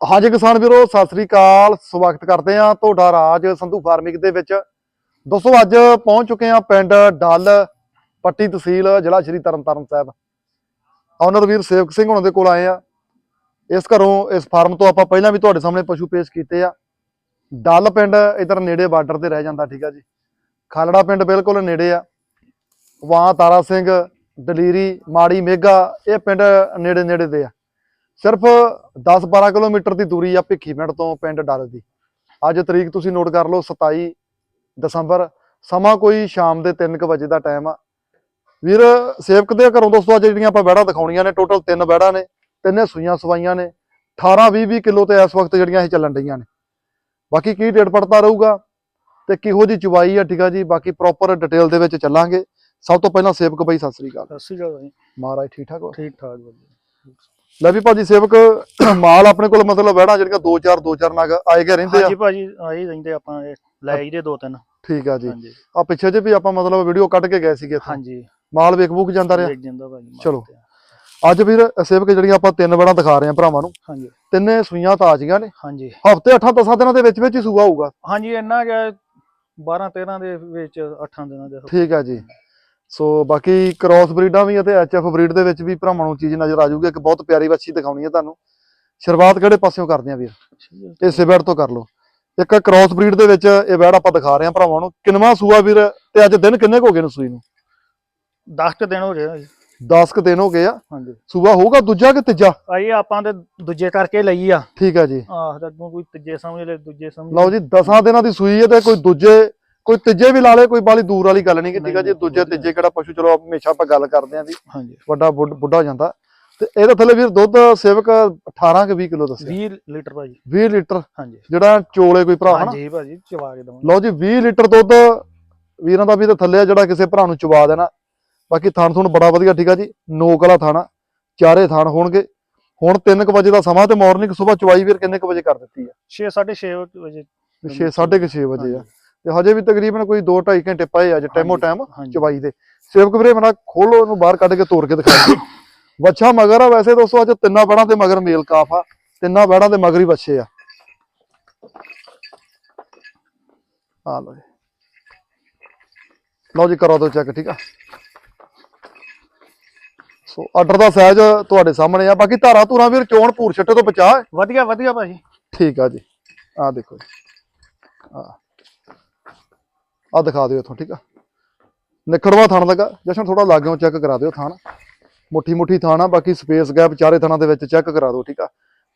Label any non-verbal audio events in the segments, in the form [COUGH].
ਹਾਂਜੀ ਕਿਸਾਨ ਵੀਰੋ, ਸਤਿ ਸ੍ਰੀ ਅਕਾਲ। ਸਵਾਗਤ ਕਰਦੇ ਆ ਤੁਹਾਡਾ ਰਾਜ ਸੰਧੂ ਫਾਰਮਿੰਗ ਦੇ ਵਿੱਚ। ਦੋਸਤੋ, ਅੱਜ ਪਹੁੰਚ ਚੁੱਕੇ ਆ ਪਿੰਡ ਡੱਲ ਪੱਟੀ ਤਹਿਸੀਲ, ਜ਼ਿਲ੍ਹਾ ਸ਼੍ਰੀ ਤਰਨਤਾਰਨ ਸਾਹਿਬ। ਆਨਰ ਵੀਰ ਸੇਵਕ ਸਿੰਘ ਹੁਣਾਂ ਦੇ ਕੋਲ ਆਏ ਆ। ਇਸ ਘਰੋਂ, ਇਸ ਫਾਰਮ ਤੋਂ ਆਪਾਂ ਪਹਿਲਾਂ ਵੀ ਤੁਹਾਡੇ ਸਾਹਮਣੇ ਪਸ਼ੂ ਪੇਸ਼ ਕੀਤੇ ਆ। ਡੱਲ ਪਿੰਡ ਇਧਰ ਨੇੜੇ ਬਾਰਡਰ ਤੇ ਰਹਿ ਜਾਂਦਾ, ਠੀਕ ਆ ਜੀ। ਖਾਲੜਾ ਪਿੰਡ ਬਿਲਕੁਲ ਨੇੜੇ ਆ। ਵਾਂ ਤਾਰਾ ਸਿੰਘ, ਦਲੀਰੀ, ਮਾੜੀ ਮੇਗਾ, ਇਹ ਪਿੰਡ ਨੇੜੇ ਨੇੜੇ ਦੇ ਆ। ਸਿਰਫ 10-12 ਕਿਲੋਮੀਟਰ ਦੀ ਦੂਰੀ ਆ ਭਿੱਖੀ ਪਿੰਡ ਤੋਂ ਪਿੰਡ ਡੱਲ ਦੀ। ਅੱਜ ਤਰੀਕ ਤੁਸੀਂ ਨੋਟ ਕਰ ਲਓ 27 ਦਸੰਬਰ ਸਮਾਂ ਕੋਈ ਸ਼ਾਮ ਦੇ 3:00 ਵਜੇ ਦਾ ਟਾਈਮ ਆ। ਵੀਰ ਸੇਵਕ ਦੇ ਘਰੋਂ ਦੋਸਤੋ ਅੱਜ ਜਿਹੜੀਆਂ ਆਪਾਂ ਬੈੜਾਂ ਦਿਖਾਉਣੀਆਂ ਨੇ ਟੋਟਲ ਤਿੰਨ ਬੈੜਾਂ ਨੇ ਤਿੰਨੇ ਸੂਈਆਂ ਸਵਾਈਆਂ ਨੇ 18 20 20 ਕਿਲੋ ਤੇ ਇਸ ਵਕਤ ਜਿਹੜੀਆਂ ਇਹ ਚੱਲਣ ਡਈਆਂ ਨੇ। ਬਾਕੀ ਕੀ ਡੇਟ ਪੜਤਾ ਰਹੂਗਾ ਤੇ ਕਿਹੋ ਜੀ ਚੁਵਾਈ ਆ ਠੀਕ ਆ ਜੀ? ਬਾਕੀ ਪ੍ਰੋਪਰ ਡਿਟੇਲ ਦੇ ਵਿੱਚ ਚੱਲਾਂਗੇ। ਸਭ ਤੋਂ ਪਹਿਲਾਂ ਸੇਵਕ ਬਾਈ ਸਤਿ ਸ੍ਰੀ ਅਕਾਲ। ਸਤਿ ਸ਼੍ਰੀ ਅਕਾਲ ਜੀ। ਮਹਾਰਾਜ ਠੀਕ ਠਾਕ ਹੋ? ਠੀਕ ਠਾਕ ਵਧੀਆ ਲੈ ਵੀ ਭਾਜੀ ਸੇਵਕ ਮਾਲ ਆਪਣੇ ਕੋਲ ਮਤਲਬ ਬੈੜਾਂ ਜਿਹੜੀਆਂ 2-4 2-4 ਨਗ ਆਏ ਗਏ ਰਹਿੰਦੇ ਆ। ਹਾਂਜੀ ਭਾਜੀ ਆਏ ਰਹਿੰਦੇ ਆਪਾਂ ਇਹ ਲੈ ਆਈਦੇ ਦੋ ਤਿੰਨ। ਠੀਕ ਆ ਜੀ। ਹਾਂਜੀ। ਆ ਪਿੱਛੇ ਜੇ ਵੀ ਆਪਾਂ ਮਤਲਬ ਵੀਡੀਓ ਕੱਢ ਕੇ ਗਏ ਸੀਗੇ ਇੱਥੋਂ। ਹਾਂਜੀ। ਮਾਲ ਵੇਖ ਬੂਕ ਜਾਂਦਾ ਰਿਹਾ। ਵੇਚ ਜਾਂਦਾ ਭਾਜੀ ਮਾਲ ਚਲੋ। ਤੇ। ਅੱਜ ਵੀਰ ਸੇਵਕ ਜਿਹੜੀਆਂ ਆਪਾਂ ਤਿੰਨ ਬੈੜਾਂ ਦਿਖਾ ਰਹੇ ਆ ਭਰਾਵਾਂ ਨੂੰ। ਹਾਂਜੀ। ਤਿੰਨੇ ਸੂਈਆਂ ਤਾਜ਼ੀਆਂ ਨੇ। ਹਾਂਜੀ। ਹਫ਼ਤੇ 8-10 ਦਿਨਾਂ ਦੇ ਵਿੱਚ ਵਿੱਚ ਹੀ ਸੂਆ ਹੋਊਗਾ। ਹਾਂਜੀ ਇੰਨਾ ਕਿ 12 13 ਦੇ ਵਿੱਚ 8 ਦਿਨਾਂ ਦੇ ਠੀਕ ਆ ਜੀ। ਸੋ ਬਾਕੀ ਕ੍ਰਾਸ ਬਰੀਡਾਂ ਵੀ ਅਤੇ ਐਚਐਫ ਬਰੀਡ ਦੇ ਵਿੱਚ ਵੀ ਭਰਾਵਾਂ ਨੂੰ ਚੀਜ਼ ਨਜ਼ਰ ਆ ਇੱਕ ਬਹੁਤ ਪਿਆਰੀ ਵੱਛੀ ਦਿਖਾਉਣੀ ਹੈ ਤੁਹਾਨੂੰ। ਸ਼ੁਰੂਆਤ ਕਿਹੜੇ ਪਾਸਿਓਂ ਕਰਦੇ ਆ ਵੀਰ? ਇਸੇ ਬੈੜ ਤੋਂ ਕਰ ਲਓ। ਇੱਕ ਕ੍ਰਾਸ ਬਰੀਡ ਦੇ ਵਿੱਚ ਇਹ ਬੈੜ ਆਪਾਂ ਦਿਖਾ ਰਹੇ ਆ ਭਰਾਵਾਂ ਨੂੰ। ਕਿੰਨਵਾਂ ਸੂਆ ਵੀਰ? ਤੇ ਅੱਜ ਦਿਨ ਕਿੰਨੇ ਕੁ ਹੋ ਗਏ ਨੇ ਸੂਈ ਨੂੰ? 10 ਦਿਨ ਹੋ ਗਏ ਆ ਜੀ। 10 ਕੁ ਦਿਨ ਹੋ ਗਏ ਆ। ਹਾਂਜੀ। ਸੂਆ ਹੋਊਗਾ ਦੂਜਾ ਕਿ ਤੀਜਾ? ਆਈ ਆਪਾਂ ਤੇ ਦੂਜੇ ਕਰਕੇ ਲਈ ਆ। ਠੀਕ ਆ ਜੀ। ਆਹ ਤਾਂ ਕੋਈ ਤੀਜੇ ਸਮਝ ਲੈ ਦੂਜੇ ਸਮਝ ਲਓ ਜੀ 10 ਦਿਨਾਂ ਦੀ ਸੂਈ ਹੈ ਤੇ ਕੋਈ ਦੂਜੇ ਕੋਈ ਤੀਜੇ ਵੀ ਲਾ ਲੇ ਕੋਈ ਬਾਲੀ ਦੂਰ ਵਾਲੀ ਗੱਲ ਨਹੀਂ ਕਿ ਠੀਕ ਆ ਜੀ ਦੂਜੇ। ਤੀਜੇ ਕਿਹੜਾ ਪਸ਼ੂ ਚਲੋ ਹਮੇਸ਼ਾ ਆਪਾਂ ਗੱਲ ਕਰਦੇ ਆਂ ਵੀ ਹਾਂਜੀ। ਵੱਡਾ ਬੁੱਢ- ਜਾਂਦਾ। ਤੇ ਇਹਦੇ ਥੱਲੇ ਵੀਰ ਦੁੱਧ ਸੇਵਕ 18 ਕਿ 20 ਕਿਲੋ ਦੱਸਿਆ। 20 ਲੀਟਰ ਭਾਜੀ। 20 ਲੀਟਰ। ਹਾਂਜੀ। ਚੋਲੇ ਕੋਈ ਭਰਾ ਹਨਾ? ਹਾਂਜੀ ਭਾਜੀ ਚਵਾ ਕੇ ਦਵਾਂਗੇ। ਲਓ ਜੀ 20 ਲੀਟਰ ਦੁੱਧ ਵੀਰਾਂ ਦਾ ਵੀ ਤੇ ਥੱਲੇ ਆ ਜਿਹੜਾ ਕਿਸੇ ਭਰਾ ਨੂੰ ਚਵਾ ਦੇਣਾ। ਬਾਕੀ ਥਣ ਥੁਣ ਬੜਾ ਵਧੀਆ ਠੀਕ ਆ ਜੀ। ਨੋਕ ਵਾਲਾ ਥਾਣਾ ਚਾਰੇ ਥਣ ਹੋਣਗੇ। ਹੁਣ 3:00 ਵਜੇ ਦਾ ਸਮਾਂ ਤੇ ਮਾਰਨਿੰਗ ਸਵੇਰ ਚਵਾਈ ਵੀਰ ਕਿੰਨੇ ਕੁ ਵਜੇ ਕਰ ਦਿੱਤੀ ਆ? 6 6:30 ਵਜੇ। 6 6:30 ਵਜੇ ਆ। ਤੇ ਹਜੇ ਵੀ ਤਕਰੀਬਨ ਕੋਈ 2.5 ਘੰਟੇ ਪਏ ਆ ਜੇ ਟਾਈਮੋ ਟਾਈਮ ਚਵਾਈ ਦੇ। ਸੇਵਕ ਵੀਰੇ ਮਨਾ ਖੋਲੋ ਇਹਨੂੰ ਬਾਹਰ ਕੱਢ ਕੇ ਤੋੜ ਕੇ ਦਿਖਾ ਵੱਛਾ ਮਗਰ ਆ ਵੈਸੇ ਦੋਸਤੋ ਅੱਜ ਤਿੰਨਾਂ ਬੈੜਾਂ ਤੇ ਮਗਰ ਮੇਲ ਕਾਫ ਆ। ਤਿੰਨਾਂ ਬੈੜਾਂ ਦੇ ਮਗਰ ਹੀ ਵੱਛੇ ਆ। ਆ ਜੀ। ਲਓ ਜੀ ਕਰੋ ਦੋ ਚੈੱਕ ਠੀਕ ਆ? ਸੋ ਆਰਡਰ ਦਾ ਸਾਈਜ਼ ਤੁਹਾਡੇ ਸਾਹਮਣੇ ਆ। ਬਾਕੀ ਧਾਰਾ ਧੂਰਾ ਵੀਰ ਚੋਣ ਭੂਰ ਛੱਟੇ ਤੋਂ ਬਚਾ। ਵਧੀਆ ਵਧੀਆ ਭਾਜੀ। ਠੀਕ ਆ ਜੀ। ਆ ਦੇਖੋ ਆ ਆ ਦਿਖਾ ਦਿਓ ਇੱਥੋਂ, ਠੀਕ ਆ? ਨਿਖੜਵਾ ਥਾਣ ਲੱਗਾ। ਜਸ਼ਨ ਥੋੜਾ ਲਾਗਿਓ ਚੈੱਕ ਕਰਾ ਦਿਓ ਥਣ। ਮੁੱਠੀ ਮੁੱਠੀ ਥਣ ਆ, ਬਾਕੀ ਸਪੇਸ ਗੈਪ ਚਾਰੇ ਥਣਾਂ ਦੇ ਵਿੱਚ ਚੈੱਕ ਕਰਾ ਦਿਓ, ਠੀਕ ਆ?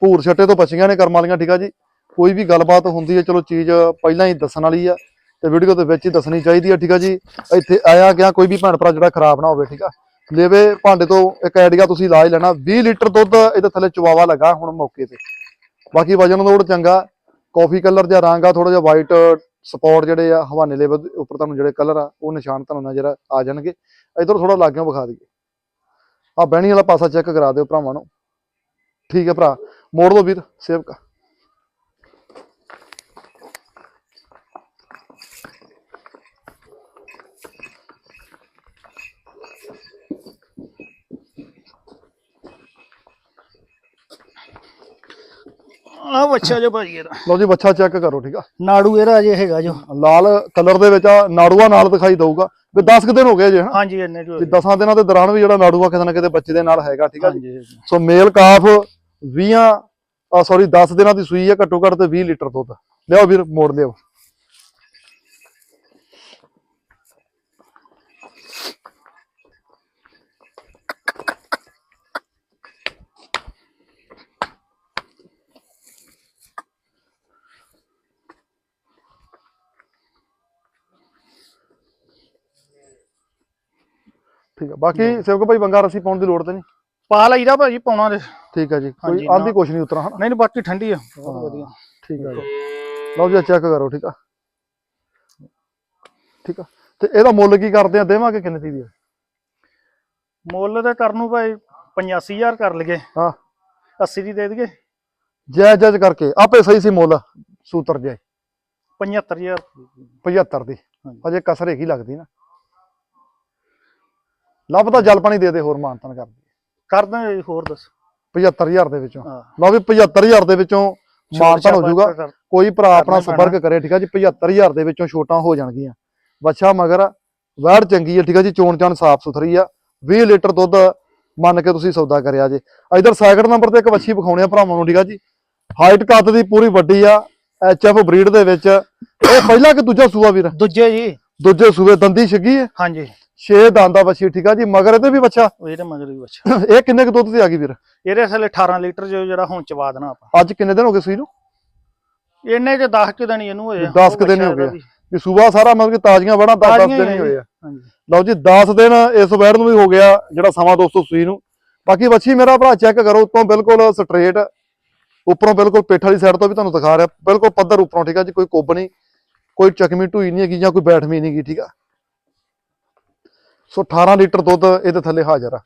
ਭੂਰ ਛੱਟੇ ਤੋਂ ਬਚੀਆਂ ਨੇ ਕਰਮ ਵਾਲੀਆਂ, ਠੀਕ ਆ ਜੀ? ਕੋਈ ਵੀ ਗੱਲਬਾਤ ਹੁੰਦੀ ਹੈ ਚਲੋ ਚੀਜ਼ ਪਹਿਲਾਂ ਹੀ ਦੱਸਣ ਵਾਲੀ ਆ ਤੇ ਵੀਡੀਓ ਦੇ ਵਿੱਚ ਹੀ ਦੱਸਣੀ ਚਾਹੀਦੀ ਆ, ਠੀਕ ਆ ਜੀ? ਇੱਥੇ ਆਇਆ ਗਿਆ ਕੋਈ ਵੀ ਭੈਣ ਭਰਾ ਜਿਹੜਾ ਖਰਾਬ ਨਾ ਹੋਵੇ, ਠੀਕ ਆ? ਲੇਵੇ ਭਾਂਡੇ ਤੋਂ ਇੱਕ ਆਈਡੀਆ ਤੁਸੀਂ ਲਾ ਹੀ ਲੈਣਾ 20 ਲੀਟਰ ਦੁੱਧ ਇਹਦੇ ਥੱਲੇ ਚਵਾਵਾ ਲੱਗਾ ਹੁਣ ਮੌਕੇ ਤੇ। ਬਾਕੀ ਵਜਨ ਲੋੜ ਚੰਗਾ ਕਾਫੀ ਕਲਰ ਜਾਂ ਰੰਗ ਆ ਥੋੜਾ ਜਿਹਾ ਵਾਈਟ ਸਪੌਟ ਜਿਹੜੇ ਆ ਹਵਾਨੇ ਲੇਵਲ ਦੇ ਉੱਪਰ ਤੁਹਾਨੂੰ ਜਿਹੜੇ ਕਲਰ ਆ, ਉਹ ਨਿਸ਼ਾਨ ਤੁਹਾਨੂੰ ਨਜ਼ਰ ਆ ਜਾਣਗੇ। ਇਧਰ ਥੋੜਾ ਲਾਗਿਓ ਵਿਖਾ ਦਈਏ। ਆ ਬਹਿਣੀ ਵਾਲਾ ਪਾਸਾ ਚੈੱਕ ਕਰਾ ਦਿਓ ਭਰਾਵਾਂ ਨੂੰ। ਠੀਕ ਹੈ ਭਰਾ। ਮੋੜ ਲਓ ਵੀਰ ਸੇਵਕ ਆ ਬੱਚਾ ਜੋ ਭਾਜੀ ਇਹਦਾ। ਲਓ ਜੀ ਬੱਚਾ ਚੈੱਕ ਕਰੋ ਠੀਕ ਆ? ਨਾੜੂ ਇਹਦਾ ਅਜੇ ਹੈਗਾ ਜੋ। ਲਾਲ ਕਲਰ ਦੇ ਵਿੱਚ ਆ ਨਾੜੂਆ ਨਾਲ ਦਿਖਾਈ ਦਊਗਾ। ਵੀ 10 ਕੁ ਦਿਨ ਹੋ ਗਏ ਜੇ ਹਨਾ? ਹਾਂਜੀ ਇੰਨੇ ਜੋ ਵੀ 10 ਦਿਨਾਂ ਦੇ ਦੌਰਾਨ ਵੀ ਜਿਹੜਾ ਨਾੜੂਆ ਕਿਤੇ ਨਾ ਕਿਤੇ ਬੱਚੇ ਦੇ ਨਾਲ ਹੈਗਾ ਠੀਕ ਆ ਜੀ? ਹਾਂਜੀ ਸੋ ਮੇਲ ਕਾਫ 20 ਆ ਸੌਰੀ 10 ਦਿਨਾਂ ਦੀ ਸੂਈ ਹੈ ਘੱਟੋ ਘੱਟ ਤੇ 20 ਲੀਟਰ ਦੁੱਧ। ਲਿਆਓ ਵੀਰ ਮੋੜ ਲਿਓ ਠੀਕ ਆ। ਬਾਕੀ ਸੇਵਕ ਭਾਈ ਬੰਗਾ ਰਸੀ ਪਾਉਣ ਦੀ ਲੋੜ ਤੇ ਨਹੀਂ? ਪਾ ਲਈਦਾ ਭਾਜੀ ਪਾਉਣਾ ਦੇ ਠੀਕ ਹੈ ਜੀ। ਕੋਈ ਹਾਂਜੀ, ਆਂਦੀ। ਕੁਛ ਨਹੀਂ ਉਤਰਾ ਹਨਾ? ਨਹੀਂ ਨਹੀਂ ਬਾਕੀ ਠੰਡੀ ਆ। ਬਹੁਤ। ਵਧੀਆ। ਠੀਕ ਹੈ ਜੀ। ਲਓ ਜੀ ਚੈੱਕ ਕਰੋ ਠੀਕ ਆ। ਠੀਕ ਆ। ਤੇ ਇਹਦਾ ਮੁੱਲ ਕੀ ਕਰਦੇ ਆ? ਦੇਵਾਂਗੇ ਕਿੰਨੇ ਦੀ ਵੀ ਮੁੱਲ ਤੇ ਕਰਨ ਨੂੰ ਭਾਈ 85000 ਕਰ ਲਈਏ। ਹਾਂ। 80 ਦੀ ਦੇ ਦਈਏ। ਜੈ ਜਜ ਕਰਕੇ ਆਪੇ ਸਹੀ ਸੀ ਮੁੱਲ ਸੂਤਰ ਜੇ। 75000 75 ਦੀ। ਹਾਂਜੀ। ਅਜੇ ਕਸਰ ਹੈਗੀ ਲੱਗਦੀ ਨਾ। ਲੱਭਦਾ ਜਲ ਪਾਣੀ ਦੇ ਦੇ ਹੋਰ ਮਾਨਤਨ ਕਰ ਦੇ ਕਰ ਦਾਂਗੇ ਹੋਰ ਦੱਸ। 75000 ਦੇ ਵਿੱਚੋਂ। ਹਾਂ। ਲਓ ਵੀ 75000 ਦੇ ਵਿੱਚੋਂ ਮਾਨਤਾਨ ਹੋ ਜਾਊਗਾ। ਕੋਈ ਭਰਾ ਆਪਣਾ ਕਰਨਾ ਸੰਪਰਕ ਕਰੇ ਠੀਕ ਆ ਜੀ 75000 ਦੇ ਵਿੱਚੋਂ ਛੋਟਾਂ ਹੋ ਜਾਣਗੀਆਂ। ਬੱਚਾ ਮਗਰ ਵੈੜ ਚੰਗੀ ਹੈ ਠੀਕ ਆ ਜੀ ਚੋਣ ਚਾਣ ਸਾਫ਼ ਸੁਥਰੀ ਆ। 20 ਲੀਟਰ ਦੁੱਧ ਮੰਨ ਕੇ ਤੁਸੀਂ ਸੌਦਾ ਕਰਿਆ ਜੇ। ਇਧਰ ਸੈਕਿੰਡ ਨੰਬਰ ਤੇ ਇੱਕ ਵੱਛੀ ਵਿਖਾਉਣੇ ਆ ਭਰਾਵਾਂ ਨੂੰ ਠੀਕ ਆ ਜੀ। ਹਾਈਟ ਕੱਦ ਦੀ ਪੂਰੀ ਵੱਡੀ ਆ ਐਚਐਫ ਬਰੀਡ ਦੇ ਵਿੱਚ। ਇਹ ਪਹਿਲਾ ਕਿ ਦੂਜਾ ਸੂਆ ਵੀਰ? ਦੂਜੇ ਜੀ। ਦੂਜੇ ਸੂਏ ਦੰਦੀ ਛਿੱਗੀ ਹੈ? ਹਾਂਜੀ। 6 ਦੰਦਾ ਵੱਛੀ ਠੀਕ ਆ ਜੀ? ਮਗਰ ਇਹਦੇ ਵੀ ਬੱਚਾ? ਉਹ ਇਹਦੇ ਮਗਰ ਵੀ ਬੱਚਾ। [LAUGHS] ਇਹ ਕਿੰਨੇ ਕੁ ਦੁੱਧ ਤੇ ਆ ਗਈ ਵੀਰ ਇਹਦੇ ਥੱਲੇ 18 ਲੀਟਰ ਜੋ ਜਿਹੜਾ ਹੁਣ ਚਵਾ ਦੇਣਾ ਆਪਾਂ। ਅੱਜ ਕਿੰਨੇ ਦਿਨ ਹੋ ਗਏ ਸੂਈ ਨੂੰ? ਇਹਨੇ ਚ 10 ਕਿ ਦਿਨ ਇਹਨੂੰ ਹੋਏ ਆ। ਦਸ ਕੁ ਉਹ ਦਿਨ ਹੀ ਬੱਚਾ ਗਏ। ਵੀ। ਸੂਬਾ ਸਾਰਾ ਮਤਲਬ ਕਿ ਤਾਜ਼ੀਆਂ ਬੜਾ 10 ਤਾਜ਼ੀਆਂ ਦਿਨ ਹੀ ਹੀ ਆ। ਹੋਏ ਆ। ਲਓ ਜੀ 10 ਦਿਨ ਇਸ ਵੈੜ ਨੂੰ ਵੀ ਹੋ ਗਿਆ ਜਿਹੜਾ ਸਮਾਂ ਦੋਸਤੋ ਸੂਈ ਨੂੰ। ਬਾਕੀ ਵੱਛੀ ਮੇਰਾ ਭਰਾ ਚੈੱਕ ਕਰੋ ਉਤੋਂ ਬਿਲਕੁਲ ਸਟ੍ਰੇਟ ਉੱਪਰੋਂ ਬਿਲਕੁਲ ਪਿੱਠ ਵਾਲੀ ਸਾਈਡ ਤੋਂ ਵੀ ਤੁਹਾਨੂੰ ਦਿਖਾ ਰਿਹਾ। ਬਿਲਕੁਲ ਪੱਧਰ ਉੱਪਰੋਂ ਠੀਕ ਆ ਜੀ? ਕੋਈ ਕੁੱਬ ਨਹੀਂ। ਕੋਈ ਚਕਮੀ ਢੂਈ ਨਹੀਂ ਹੈਗੀ ਜਾਂ ਕੋਈ ਬੈਠਵੀਂ ਨਹੀਂ ਹੈਗੀ ਠੀਕ ਆ? ਸੋ 18 ਲੀਟਰ ਦੁੱਧ ਇਹਦੇ ਥੱਲੇ ਹਾਜ਼ਰ ਆ।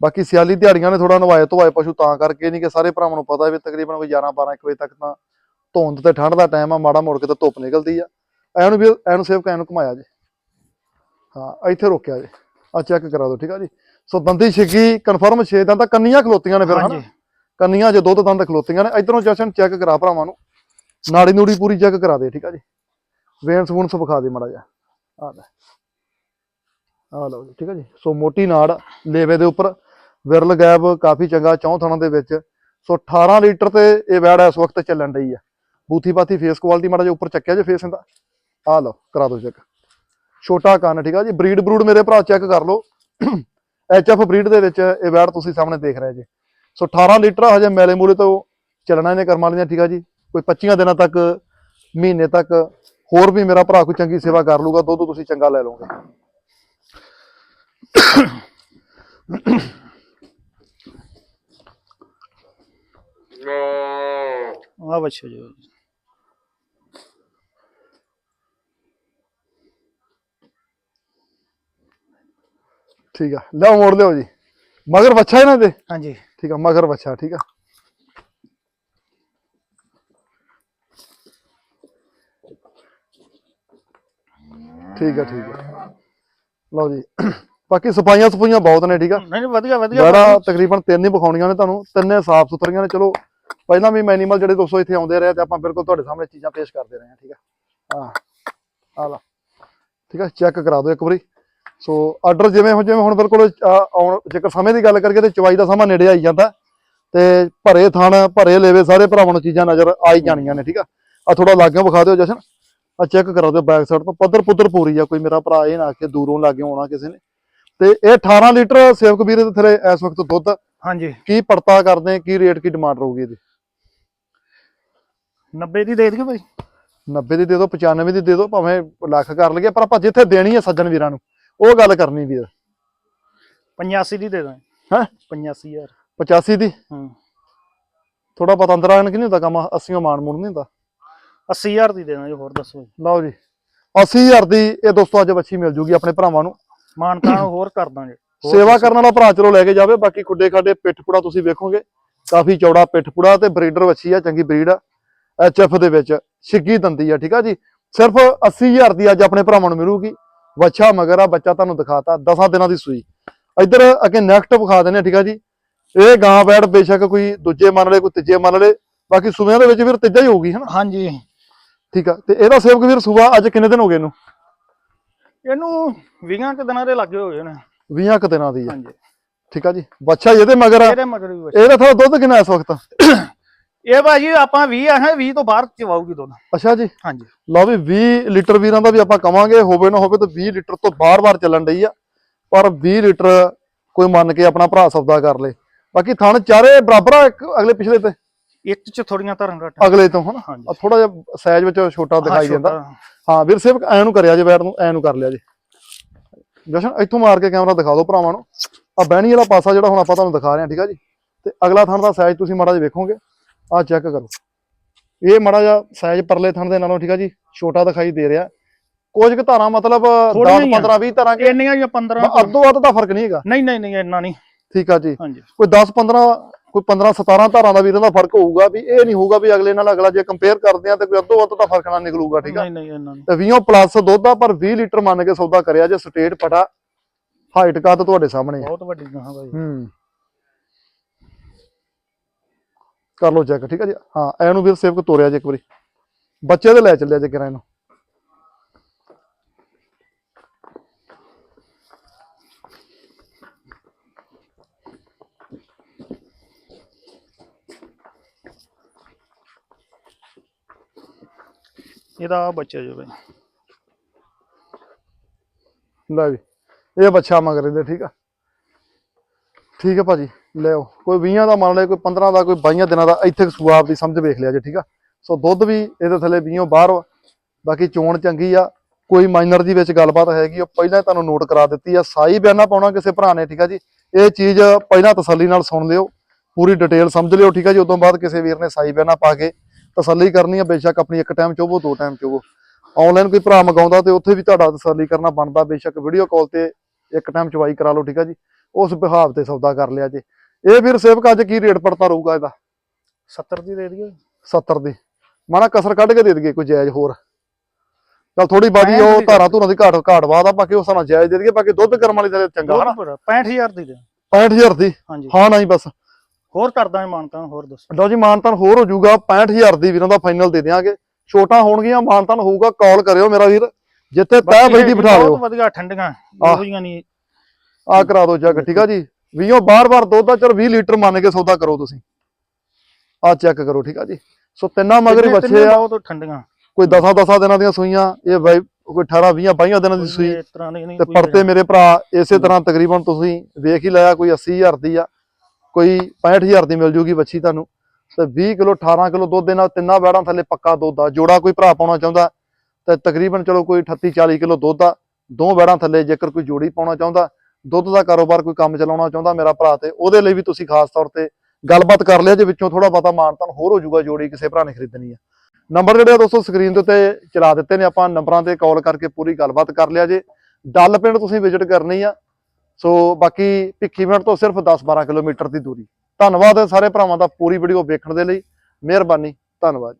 ਬਾਕੀ ਸਿਆਲੀ ਦਿਹਾੜੀਆਂ ਨੇ ਥੋੜਾ ਨਵਾਏ ਧਵਾਏ ਪਸ਼ੂ ਤਾਂ ਕਰਕੇ ਨਹੀਂ ਕਿ ਸਾਰੇ ਭਰਾਵਾਂ ਨੂੰ ਪਤਾ ਵੀ ਤਕਰੀਬਨ ਕੋਈ 11 12 1 ਵਜੇ ਤੱਕ ਤਾਂ ਧੁੰਦ ਤੇ ਠੰਡ ਦਾ ਟਾਈਮ ਆ ਮਾੜਾ ਮੋੜ ਕੇ ਤਾਂ ਧੁੱਪ ਨਿਕਲਦੀ ਆ। ਐਨੂੰ ਵੀ ਐਨੂੰ ਸੇਵ ਐਨੂੰ ਘੁਮਾਇਆ ਜੇ। ਹਾਂ ਇੱਥੇ ਰੋਕਿਆ ਜੇ। ਆ ਚੈੱਕ ਕਰਾ ਦਿਓ ਠੀਕ ਆ ਜੀ। ਸੋ ਦੰਦੀ ਛਿੱਗੀ ਕਨਫਰਮ 6 ਦੰਦ ਤਾਂ ਕੰਨੀਆਂ ਖਲੋਤੀਆਂ ਨੇ ਫਿਰ ਹਨਾ? ਕੰਨੀਆਂ ਜੇ ਦੁੱਧ ਦੰਦ ਖਲੋਤੀਆਂ ਨੇ ਇਧਰੋਂ ਜਸ਼ਨ ਚੈੱਕ ਕਰਾ ਭਰਾਵਾਂ ਨੂੰ। ਨਾੜੀ ਨੂੜੀ ਪੂਰੀ ਚੈੱਕ ਕਰਾ ਦੇ ਠੀਕ ਆ ਜੀ। ਵੇਨ ਸਪੂਨ ਵਿਖਾ ਦੇ ਮੜਾ ਜਾ ਆ ਲੈ। ਆ ਲਓ ਜੀ, ਠੀਕ ਹੈ ਜੀ। ਸੋ ਮੋਟੀ ਨਾੜ ਲੇਵੇ ਦੇ ਉੱਪਰ, ਵਿਰਲ ਗੈਬ ਕਾਫੀ ਚੰਗਾ ਚੌਂ ਥਣਾਂ ਦੇ ਵਿੱਚ। ਸੋ 18 ਲੀਟਰ ਤੇ ਇਹ ਵੈੜ ਇਸ ਵਕਤ ਚੱਲਣ ਰਹੀ ਆ। ਬੂਥੀ ਪਾਥੀ ਫੇਸ ਕੁਆਲਿਟੀ ਮਾੜਾ ਜਿਹਾ ਉੱਪਰ ਚੱਕਿਆ ਜੇ ਫੇਸ ਇਹਦਾ। ਆ ਲਓ, ਕਰਾ ਦਿਓ ਚੈੱਕ ਛੋਟਾ ਕੰਨ, ਠੀਕ ਆ ਜੀ। ਬਰੀਡ ਬਰੂਡ ਮੇਰੇ ਭਰਾ ਚੈੱਕ ਕਰ ਲਓ। ਐਚਐਫ ਬਰੀਡ ਦੇ ਵਿੱਚ ਇਹ ਵੈੜ ਤੁਸੀਂ ਸਾਹਮਣੇ ਦੇਖ ਰਹੇ ਜੀ। ਸੋ 18 ਲੀਟਰ ਹਜੇ ਮੈਲੇ ਮੂਲੇ ਤੋਂ ਚੱਲਣਾ ਇਹਨੇ ਕਰਮਾਂ ਵਾਲੀਆਂ, ਠੀਕ ਆ ਜੀ। ਕੋਈ 25 ਦਿਨਾਂ ਤੱਕ, ਮਹੀਨੇ ਤੱਕ ਹੋਰ ਵੀ ਮੇਰਾ ਭਰਾ ਕੋਈ ਚੰਗੀ ਸੇਵਾ ਕਰ ਲੂਗਾ ਦੁੱਧ ਤੁਸੀਂ ਚੰਗਾ ਲੈ ਲਓਗੇ। ਆ ਬੱਚਾ ਜੀ। ਠੀਕ ਆ ਲਿਆਓ ਮੋੜ ਲਿਓ ਜੀ। ਮਗਰ ਬੱਚਾ ਇਹਨਾਂ ਦੇ? ਹਾਂਜੀ। ਠੀਕ ਆ ਮਗਰ ਬੱਚਾ ਠੀਕ ਆ। ਠੀਕ ਆ ਠੀਕ ਆ। ਲਓ ਜੀ। ਬਾਕੀ ਸਫਾਈਆਂ ਸਫਾਈਆਂ ਬਹੁਤ ਨੇ ਠੀਕ ਆ। ਨਹੀਂ ਨਹੀਂ, ਵਧੀਆ ਵਧੀਆ। ਜਿਹੜਾ ਤਕਰੀਬਨ ਤਿੰਨ ਹੀ ਵਿਖਾਉਣੀਆਂ ਨੇ ਤੁਹਾਨੂੰ। ਤਿੰਨੇ ਸਾਫ਼ ਸੁਥਰੀਆਂ ਨੇ। ਚਲੋ ਪਹਿਲਾਂ ਵੀ ਮੈਨੀਮਲ ਜਿਹੜੇ ਦੋਸਤੋ ਇੱਥੇ ਆਉਂਦੇ ਰਹੇ ਤੇ ਆਪਾਂ ਬਿਲਕੁਲ ਤੁਹਾਡੇ ਸਾਹਮਣੇ ਚੀਜ਼ਾਂ ਪੇਸ਼ ਕਰਦੇ ਰਹੇ ਹਾਂ ਠੀਕ ਆ। ਆ ਆ ਲਾ। ਠੀਕ ਆ ਚੈੱਕ ਕਰਾ ਦਿਓ ਇੱਕ ਵਾਰੀ। ਸੋ ਆਰਡਰ ਜਿਵੇਂ ਹੁਣ ਜਿਵੇਂ ਹੁਣ ਬਿਲਕੁਲ ਆਉਣ ਜੇਕਰ ਸਮੇਂ ਦੀ ਗੱਲ ਕਰੀਏ ਤੇ ਚਵਾਈ ਦਾ ਸਮਾਂ ਨੇੜੇ ਆਈ ਜਾਂਦਾ। ਤੇ ਭਰੇ ਥਣ ਭਰੇ ਲੇਵੇ ਸਾਰੇ ਭਰਾਵਾਂ ਨੂੰ ਚੀਜ਼ਾਂ ਨਜ਼ਰ ਆਈ ਜਾਣੀਆਂ ਨੇ ਠੀਕ ਆ। ਆ ਥੋੜਾ ਲਾਗਿਓਂ ਵਿਖਾ ਦਿਓ ਜਸ਼ਨ। ਆ ਚੈੱਕ ਕਰਾ ਦਿਓ ਬੈਕ ਸਾਈਡ ਤੋਂ ਪੱਧਰ ਪੁੱਧਰ ਪੂਰੀ ਆ ਕੋਈ ਮੇਰਾ ਭਰਾ ਇਹ ਨਾ ਕਿ ਦੂਰੋਂ ਲਾਗੇ ਆਉਣਾ ਕਿਸੇ ਨੇ। ਤੇ ਇਹ 18 ਲੀਟਰ ਸੇਵਕ ਵੀਰੇ ਦੇ ਥਲੇ ਇਸ ਵਕਤ ਦੁੱਧ। ਹਾਂਜੀ। ਕੀ ਪੜਤਾ ਕਰਦੇ ਕੀ ਰੇਟ ਕੀ ਡਿਮਾਂਡ ਰਹੂਗੀ ਇਹਦੀ? 90 ਦੀ ਦੇ ਦਿਓ ਭਾਈ 90 ਦੀ ਦੇ ਦਿਓ 95 ਦੀ ਦੇ ਦਿਓ ਭਾਵੇਂ ਲੱਖ ਕਰ ਲਈਏ ਪਰ ਆਪਾਂ ਜਿੱਥੇ ਦੇਣੀ ਹੈ ਸੱਜਣ ਵੀਰਾਂ ਨੂੰ ਉਹ ਗੱਲ ਕਰਨੀ ਵੀਰ। 85 ਦੀ ਦੇ ਦਾਂ ਹੈਂ? 85000 85 ਦੀ? ਹੂੰ। ਥੋੜਾ ਪਤਾ ਅੰਦਰ ਆਣ ਕਿ ਨਹੀਂ ਹੁੰਦਾ ਕੰਮ 80 ਮਾਨ ਮੂਣ ਨਹੀਂ ਹੁੰਦਾ। 80000 ਦੀ ਦੇ ਦਾਂ ਜੀ ਹੋਰ ਦੱਸੋ ਜੀ। ਲਓ ਜੀ 80000 ਦੀ ਇਹ ਦੋਸਤੋ ਅੱਜ ਬੱਚੀ ਮਿਲ ਜੂਗੀ ਆਪਣੇ ਭਰਾਵਾਂ ਨੂੰ। ਮਾਨਤਾਨ ਹੋਰ ਕਰ ਦਾਂਗੇ। ਹੋਰ ਸੇਵਾ। ਕਰਨ ਵਾਲਾ ਭਰਾ ਚਲੋ ਲੈ ਕੇ ਜਾਵੇ ਬਾਕੀ ਖੁੱਡੇ ਖਾਡੇ ਪਿੱਠ ਪੁੜਾ ਤੁਸੀਂ ਵੇਖੋਗੇ। ਕਾਫੀ ਚੌੜਾ ਪਿੱਠ ਪੁੜਾ ਤੇ ਬਰੀਡਰ ਵੱਛੀ ਆ ਚੰਗੀ ਬਰੀਡ ਆ। ਐਚਐਫ ਦੇ ਵਿੱਚ ਛਿੱਗੀ ਦੰਦੀ ਆ ਠੀਕ ਆ ਜੀ? ਸਿਰਫ 80000 ਦੀ ਅੱਜ ਆਪਣੇ ਭਰਾਵਾਂ ਨੂੰ ਮਿਲੂਗੀ। ਵੱਛਾ ਮਗਰ ਆ ਬੱਚਾ ਤੁਹਾਨੂੰ ਦਿਖਾਤਾ 10 ਦਿਨਾਂ ਦੀ ਸੂਈ। ਇੱਧਰ ਅੱਗੇ ਨੈਕਸਟ ਵਿਖਾ ਦਿੰਦੇ ਆ ਠੀਕ ਆ ਜੀ? ਇਹ ਗਾਂ ਬੈੜ ਬੇਸ਼ੱਕ ਕੋਈ ਦੂਜੇ ਮੰਨ ਲਏ ਕੋਈ ਤੀਜੇ ਮੰਨ ਲਏ ਬਾਕੀ ਸੂਬਿਆਂ ਦੇ ਵਿੱਚ ਵੀਰ ਤੀਜਾ ਹੀ ਹੋਊਗੀ ਹਨਾ? ਹਾਂਜੀ। ਠੀਕ ਆ ਤੇ ਇਹਦਾ ਸੇਵਕ ਵੀਰ ਸੂਬਾ ਅੱਜ ਕਿੰਨੇ ਦਿਨ ਹੋ ਗਏ ਇਹਨੂੰ? ਇਹਨੂੰ 20 ਕੁ ਦਿਨਾਂ ਦੇ ਲੱਗੇ ਹੋ ਗਏ ਨੇ। 20 ਕੁ ਦਿਨਾਂ ਦੀ ਆ। ਹਾਂਜੀ। ਠੀਕ ਆ ਜੀ ਬੱਚਾ ਇਹਦੇ ਮਗਰ ਆ। ਇਹਦੇ ਮਗਰ ਵੀ ਬੱਚਾ। ਇਹਦਾ ਥੋੜਾ ਦੁੱਧ ਕਿੰਨਾ ਇਸ ਵਕਤ? ਇਹ ਭਾਜੀ ਆਪਾਂ 20 ਆਹਾਂ 20 ਤੋਂ ਬਾਹਰ ਚਵਾਉਗੀ ਦੁੱਧ। ਅੱਛਾ ਜੀ। ਹਾਂਜੀ। ਲਓ ਵੀ 20 ਲੀਟਰ ਵੀਰਾਂ ਦਾ ਵੀ ਆਪਾਂ ਕਵਾਂਗੇ ਹੋਵੇ ਨਾ ਹੋਵੇ ਤਾਂ 20 ਲੀਟਰ ਤੋਂ ਬਾਰ-ਬਾਰ ਚੱਲਣ ਡਈ ਆ। ਪਰ 20 ਲੀਟਰ ਕੋਈ ਮੰਨ ਕੇ ਆਪਣਾ ਭਰਾ ਸੌਦਾ ਕਰ ਲੇ। ਬਾਕੀ ਥਣ ਚਾਰੇ ਬਰਾਬਰ ਆ ਇੱਕ ਅਗਲੇ ਪਿਛਲੇ ਤੇ? ਇੱਕ ਚ ਥੋੜੀਆਂ ਧਰਨ ਘੱਟ ਅਗਲੇ ਤੋਂ ਹਨਾ? ਥੋੜਾ ਜਿਹਾ ਸਾਈਜ਼ ਵਿੱਚ ਛੋਟਾ ਦਿਖਾਈ ਛੋਟਾ। ਹਾਂ ਵੀਰ ਸੇਵਕ ਐ ਨੂੰ ਕਰਿਆ ਜੇ ਬੈਟ ਨੂੰ ਐ ਨੂੰ ਕਰ ਲਿਆ ਜੀ। ਜਸ਼ਨ ਇੱਥੋਂ ਮਾਰ ਕੇ ਕੈਮਰਾ ਦਿਖਾ ਦਿਓ ਭਰਾਵਾਂ ਨੂੰ। ਆ ਬਹਿਣੀ ਵਾਲਾ ਪਾਸਾ ਜਿਹੜਾ ਹੁਣ ਆਪਾਂ ਤੁਹਾਨੂੰ ਦਿਖਾ ਰਹੇ ਹਾਂ ਠੀਕ ਆ ਜੀ? ਤੇ ਅਗਲਾ ਥਣ ਦਾ ਸਾਈਜ਼ ਤੁਸੀਂ ਮਾੜਾ ਜਿਹਾ ਵੇਖੋਗੇ। ਆ ਚੈੱਕ ਕਰੋ। ਇਹ ਮਾੜਾ ਜਿਹਾ ਸਾਈਜ਼ ਪਰਲੇ ਥਣ ਦੇ ਨਾਲੋਂ ਠੀਕ ਆ ਜੀ ਛੋਟਾ ਦਿਖਾਈ ਦੇ ਰਿਹਾ। ਕੁਝ ਕੁ ਧਾਰਾਂ ਮਤਲਬ 10 ਥੋੜ੍ਹੀਆਂ ਹੀ ਆ। 15 20 ਧਾਰਾਂ ਕੇ? ਇੰਨੀਆਂ ਜਾਂ 15 ਅੱਧੋ ਅੱਧ ਦਾ ਫ਼ਰਕ ਨਹੀਂ ਹੈਗਾ। ਨਹੀਂ ਨਹੀਂ ਨਹੀਂ ਇੰਨਾ ਨਹੀਂ। ਠੀਕ ਆ ਜੀ। ਕੋਈ 10 15 ਕੋਈ 15 17 ਧਾਰਾਂ ਦਾ ਵੀ ਇਹਦਾ ਫ਼ਰਕ ਹੋਊਗਾ ਵੀ ਇਹ ਨਹੀਂ ਹੋਊਗਾ ਵੀ ਅਗਲੇ ਨਾਲ ਅਗਲਾ ਜੇ ਕੰਪੇਅਰ ਕਰਦੇ ਆ ਤੇ ਕੋਈ ਅੱਧੋ ਅੱਧ ਦਾ ਫ਼ਰਕ ਨਾ ਨਿਕਲੂਗਾ ਠੀਕ ਆ? ਨਹੀਂ ਨਹੀਂ ਇੰਨਾ ਨਹੀਂ ਤੇ 20 ਪਲੱਸ ਦੁੱਧ ਆ ਪਰ 20 ਲੀਟਰ ਮੰਨ ਕੇ ਸੌਦਾ ਕਰਿਆ ਜੇ ਸਟੇਟ ਪਟਾ ਹਾਈਟ ਕੱਦ ਤੁਹਾਡੇ ਸਾਹਮਣੇ ਆ। ਬਹੁਤ ਵੱਡੀ ਗਾਂ ਭਾਈ ਹੂੰ। ਕਰ ਲਓ ਚੈੱਕ ਠੀਕ ਹੈ ਜੀ? ਹਾਂ ਐਨੂੰ ਵੀਰ ਸੇਵਕ ਤੋਰਿਆ ਜੇ ਇੱਕ ਵਾਰੀ। ਬੱਚੇ ਦੇ ਲੈ ਚੱਲਿਆ ਜੇ ਕਿਰਾਂ ਇਹਨੂੰ ਇਹਦਾ ਆਹ ਬੱਚਾ ਜੋ ਬਾਈ। ਲੈ ਵੀ, ਇਹ ਬੱਚਾ ਮਗਰ ਇਹਦੇ ਠੀਕ ਆ। ਠੀਕ ਹੈ ਭਾਜੀ ਲਿਓ ਕੋਈ 20 ਦਾ ਮੰਨ ਲਿਆ, ਕੋਈ 15 ਦਾ, ਕੋਈ 22 ਦਿਨਾਂ ਦਾ, ਇੱਥੇ ਸੂਆ ਆਪਦੀ ਸਮਝ ਵੇਖ ਲਿਆ ਜੇ, ਠੀਕ ਆ। ਸੋ ਦੁੱਧ ਵੀ ਇਹਦੇ ਥੱਲੇ 20 ਬਾਹਰ ਬਾਕੀ ਚੋਣ ਚੰਗੀ ਆ। ਕੋਈ ਮਾਈਨਰ ਦੀ ਵਿੱਚ ਗੱਲਬਾਤ ਹੈਗੀ, ਉਹ ਪਹਿਲਾਂ ਤੁਹਾਨੂੰ ਨੋਟ ਕਰਾ ਦਿੱਤੀ ਆ। ਸਾਈ ਬਿਆਨਾ ਪਾਉਣਾ ਕਿਸੇ ਭਰਾ ਨੇ, ਠੀਕ ਆ ਜੀ। ਇਹ ਚੀਜ਼ ਪਹਿਲਾਂ ਤਸੱਲੀ ਨਾਲ ਸੁਣ ਲਿਓ। ਪੂਰੀ ਡਿਟੇਲ ਸਮਝ ਲਿਓ, ਠੀਕ ਆ ਜੀ। ਉਦੋਂ ਬਾਅਦ ਕਿਸੇ ਵੀਰ ਨੇ ਸਾਈ ਬਿਆਨਾ ਪਾ ਕੇ ਤਸੱਲੀ ਕਰਨੀ ਆ ਬੇਸ਼ੱਕ ਆਪਣੀ ਇੱਕ ਟਾਈਮ ਚੋਵੋ ਦੋ ਟਾਈਮ ਚੋਵੋ। ਆਨਲਾਈਨ ਕੋਈ ਭਰਾ ਮੰਗਾਉਂਦਾ ਤੇ ਉੱਥੇ ਵੀ ਤੁਹਾਡਾ ਤਸੱਲੀ ਕਰਨਾ ਬਣਦਾ ਬੇਸ਼ੱਕ ਵੀਡੀਓ ਕਾਲ ਤੇ ਇੱਕ ਟਾਈਮ ਚਵਾਈ ਕਰਾ ਲਓ ਠੀਕ ਆ ਜੀ? ਉਸ ਬਿਹਾਵ ਤੇ ਸੌਦਾ ਕਰ ਲਿਆ ਜੇ। ਇਹ ਵੀਰ ਸੇਵਕ ਅੱਜ ਕੀ ਰੇਟ ਪੜਤਾ ਰਹੂਗਾ ਇਹਦਾ? 70 ਦੀ ਦੇ ਦਈਏ 70 ਦੀ। ਮਾਣਾ ਕਸਰ ਕੱਢ ਕੇ ਦੇ ਦਈਏ ਕੋਈ ਜਾਇਜ਼ ਹੋਰ। ਚਲ ਥੋੜੀ ਬਾਦੀ ਪੈਂਹਠ ਉਹ ਧਾਰਾ ਧੂਰਾਂ ਦੀ ਘਾਟ ਘਾਟ ਬਾਦ ਆ ਬਾਕੀ ਉਸ ਨਾਲ ਜਾਇਜ਼ ਦੇ ਦਈਏ ਬਾਕੀ ਦੁੱਧ ਕਰਮ ਵਾਲੀ ਦਾ ਚੰਗਾ ਹਨਾ? 65000 ਦੀ ਦੇ 65000 ਦੀ? ਹਾਂ ਨਹੀਂ ਬਸ। ਹੋਰ ਕਰਦਾ ਮਾਨਤਾ ਹੋਰ ਦੱਸੋ। ਲਓ ਜੀ ਮਾਨਤਨ ਹੋਰ ਹੋ ਜਾਊਗਾ 65000 ਦੀ ਵੀਰਾਂ ਦਾ ਫਾਈਨਲ ਦੇ ਦਿਆਂਗੇ। ਛੋਟਾ ਹੋਣਗੀਆਂ ਮਾਨਤਨ ਹੋਊਗਾ ਕਾਲ ਕਰਿਓ ਮੇਰਾ ਵੀਰ। ਜਿੱਥੇ ਤੈ ਬੈਠੀ ਇਹ ਬਿਠਾ ਲਿਓ। ਬਹੁਤ ਵਧੀਆ ਠੰਡੀਆਂ। ਉਹੋ ਜੀਆਂ ਨਹੀਂ। ਆ ਕਰਾ ਦਿਓ ਜੱਗ ਠੀਕ ਆ ਜੀ। 20 ਬਾਰ-ਬਾਰ ਦੁੱਧ ਦਾ ਚਲ 20 ਲੀਟਰ ਮੰਨ ਕੇ ਸੌਦਾ ਕਰੋ ਤੁਸੀਂ। ਆ ਚੈੱਕ ਕਰੋ ਠੀਕ ਆ ਜੀ। ਸੋ ਤਿੰਨਾਂ ਮਗਰ ਬੱਚੇ ਆ। ਬਹੁਤ ਠੰਡੀਆਂ। ਕੋਈ 10-10 ਦਿਨਾਂ ਦੀਆਂ ਸੂਈਆਂ ਇਹ ਬਾਈ ਕੋਈ 18-20 22 ਦਿਨਾਂ ਦੀ ਸੂਈ। ਇਸ ਤਰ੍ਹਾਂ ਦੀ ਨਹੀਂ ਤੇ ਪੜਤੇ ਮੇਰੇ ਭਰਾ ਇਸੇ ਤਰ੍ਹਾਂ ਤਕਰੀਬਨ ਤੁਸੀਂ ਵੇਖ ਹੀ ਲਿਆ ਕੋਈ 80000 ਦੀ ਆ। ਕੋਈ 65000 ਦੀ ਮਿਲ ਜੂਗੀ ਬੱਚੀ ਤੁਹਾਨੂੰ। ਤੇ 20 ਕਿਲੋ 18 ਕਿਲੋ ਦੁੱਧ ਦੇ ਨਾਲ ਤਿੰਨਾਂ ਬੈੜਾਂ ਥੱਲੇ ਪੱਕਾ ਦੁੱਧ ਆ। ਜੋੜਾ ਕੋਈ ਭਰਾ ਪਾਉਣਾ ਚਾਹੁੰਦਾ, ਤੇ ਤਕਰੀਬਨ ਚਲੋ ਕੋਈ 38 40 ਕਿਲੋ ਦੁੱਧ ਆ। ਦੋ ਬੈੜਾਂ ਥੱਲੇ ਜੇਕਰ ਕੋਈ ਜੋੜੀ ਪਾਉਣਾ ਚਾਹੁੰਦਾ, ਦੁੱਧ ਦਾ ਕਾਰੋਬਾਰ ਕੋਈ ਕੰਮ ਚਲਾਉਣਾ ਚਾਹੁੰਦਾ ਮੇਰਾ ਭਰਾ, ਤੇ ਉਹਦੇ ਲਈ ਵੀ ਤੁਸੀਂ ਖਾਸ ਤੌਰ ਤੇ ਗੱਲਬਾਤ ਕਰ ਲਿਆ ਜੇ ਵਿੱਚੋਂ ਥੋੜਾ ਬਹੁਤਾ ਮਾਨਤਾਨ ਹੋਰ ਹੋ ਜਾਊਗਾ ਜੋੜੀ ਕਿਸੇ ਭਰਾ ਨੇ ਖਰੀਦਣੀ ਆ। ਨੰਬਰ ਜਿਹੜੇ ਆ ਦੋਸਤੋ ਸਕਰੀਨ ਦੇ ਉੱਤੇ ਚਲਾ ਦਿੱਤੇ ਨੇ, ਆਪਾਂ ਨੰਬਰਾਂ ਤੇ ਕਾਲ ਕਰਕੇ ਪੂਰੀ ਗੱਲਬਾਤ ਕਰ ਲਿਆ ਜੇ। ਡੱਲ ਪਿੰਡ ਤੁਸੀਂ ਵਿਜ਼ਿਟ ਕਰਨੀ ਆ ਸੋ ਬਾਕੀ ਭਿੱਖੀ ਮਿੰਟ ਤੋਂ ਸਿਰਫ 10-12 ਕਿਲੋਮੀਟਰ ਦੀ ਦੂਰੀ। ਧੰਨਵਾਦ ਸਾਰੇ ਭਰਾਵਾਂ ਦਾ ਪੂਰੀ ਵੀਡੀਓ ਵੇਖਣ ਦੇ ਲਈ। ਮਿਹਰਬਾਨੀ, ਧੰਨਵਾਦ